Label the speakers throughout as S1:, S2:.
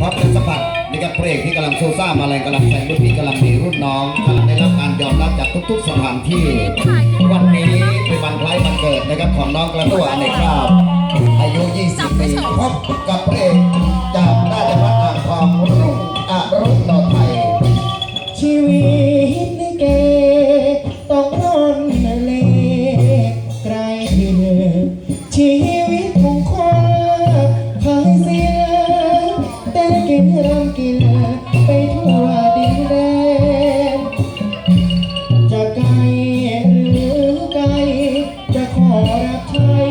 S1: พระเป็นสมบัติในกับเพลงที่กำลังโซซ่ามาแรงกำลังแซงรุ่นพี่กำลังมีรุ่นน้องกำลังได้รับการยอมรับจากทุกๆสถานที่ วันนี้เป็นวันคล้ายวันเกิดนะครับของน้องกระตัวอเนกราบอายุ 20 ปีพบกับเพลง
S2: ขอ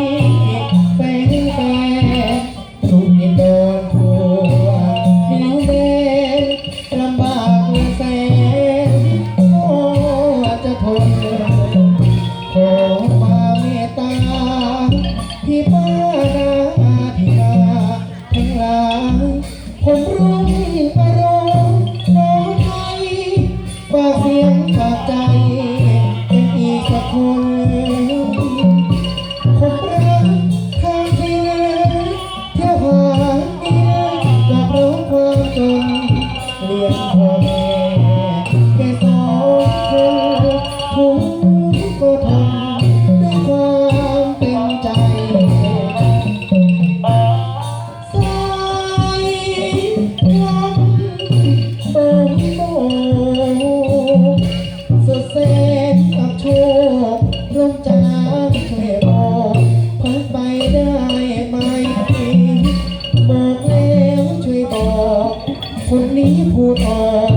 S2: พูดออก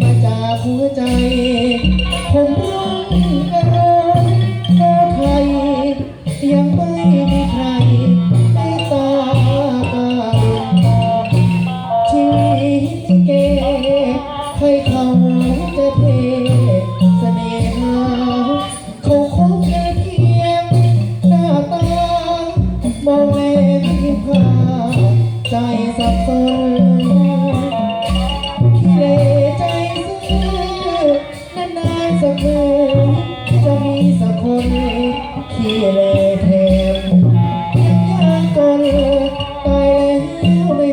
S2: มาจากหัวใจ ผมร้องอารมณ์ขอใครยังไม่มีใครให้ตากาชีวิตลิเกใครเขาจะเทเสน่หาเขาคงแค่เพียงหน้าตามองแลที่พาใจสับสน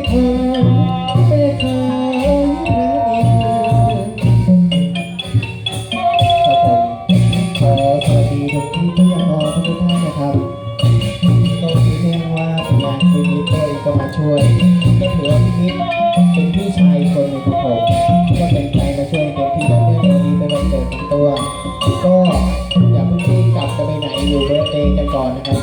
S2: แล้วไม่พอไม่เคยรักอีกครับผมขอสวัสดีทุกที่ที่ยังรอทุกท่านนะครับตรงนี้เรียกว่าเป็นงานคือมิเตอร์ก็มาช่วยก็ถือว่าพี่นิดเป็นพี่ชายคนหนึ่งของผมก็เป็นใครมาช่วยเต็มที่แล้วเรื่องนี้เป็นวันเกิดของตัว ก็อย่าเพิ่งรีบกลับจะไปไหนอยู่เบอร์เดย์กันก่อนนะครับ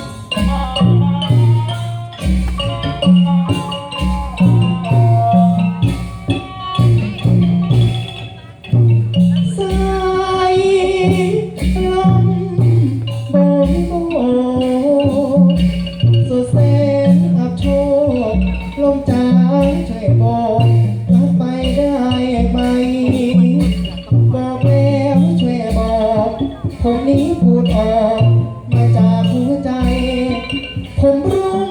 S2: ผมนี้พูดออกมาจากหัวใจ ผมรุ่ง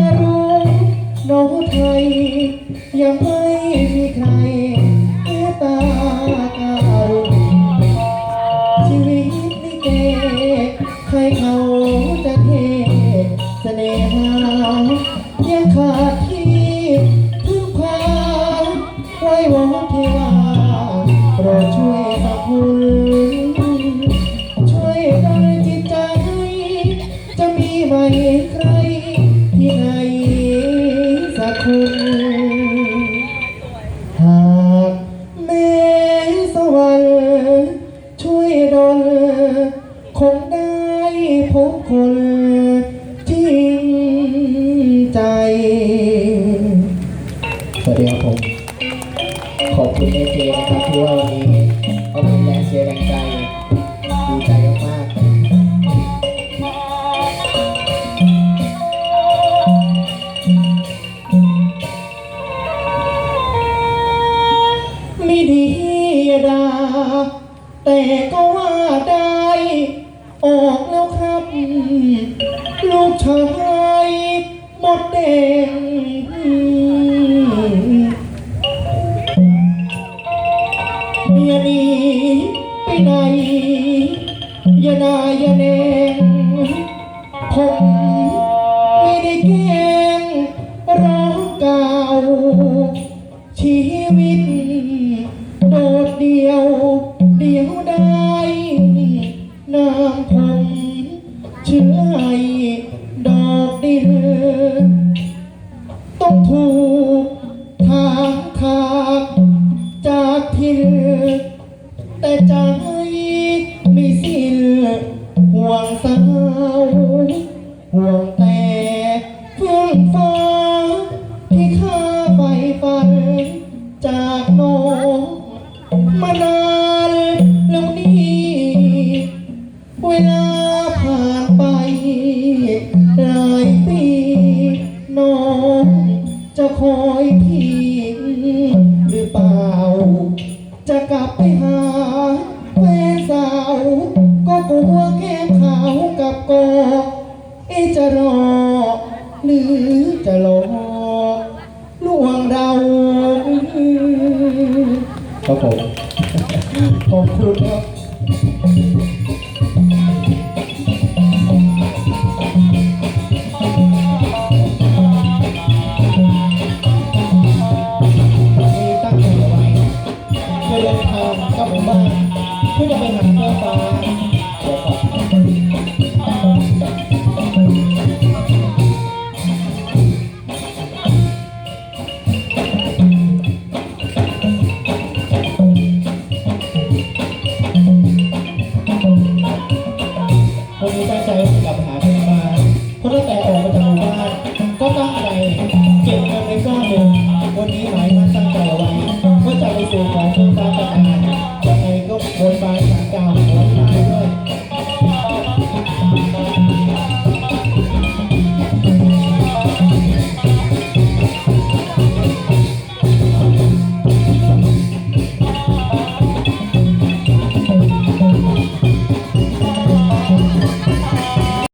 S2: อรุณน้องไทยยังไม่ สวัสดีครับผม ขอบคุณเอเจนะครับที่ว่าวันนี้เอาเป็นแรงเชียร์แรงใจดีใจมากๆไม่ดีดาแต่ก็ว่าได้ ออกแล้วครับ ลูกชายหมดแดง ชื่อไอ้ดอกดินต้องถูกทางขาดจากทินแต่ใจไม่สิ้นห่วงสาวห่วงแต่เฟื่องฟ้าที่ข้าไฟฝันจากน้องมานานแล้วนี่เวลา คอยพี่หรือเปล่า จะกลับไปหาแฟนสาว ก็กลัวแก้มขาวกับกอเอจะรอ หรือจะหลอกลวงเราครับผมขอบคุณครับ บ้านเพื่อจะไปหาเพื่อฟ้าเดี๋ยวก่อนคนนี้ตั้งใจจะกลับหาเพื่อนบ้าเพราะตั้งแต่ออกมาจากหมู่บ้านก็ตั้งใจเก็บเงินในก้อนหนึ่งวันนี้หมายมั่นตั้งใจเอาไว้ว่าจะไปสู่ของเพื่อนฟ้าประกาศ 我把山高。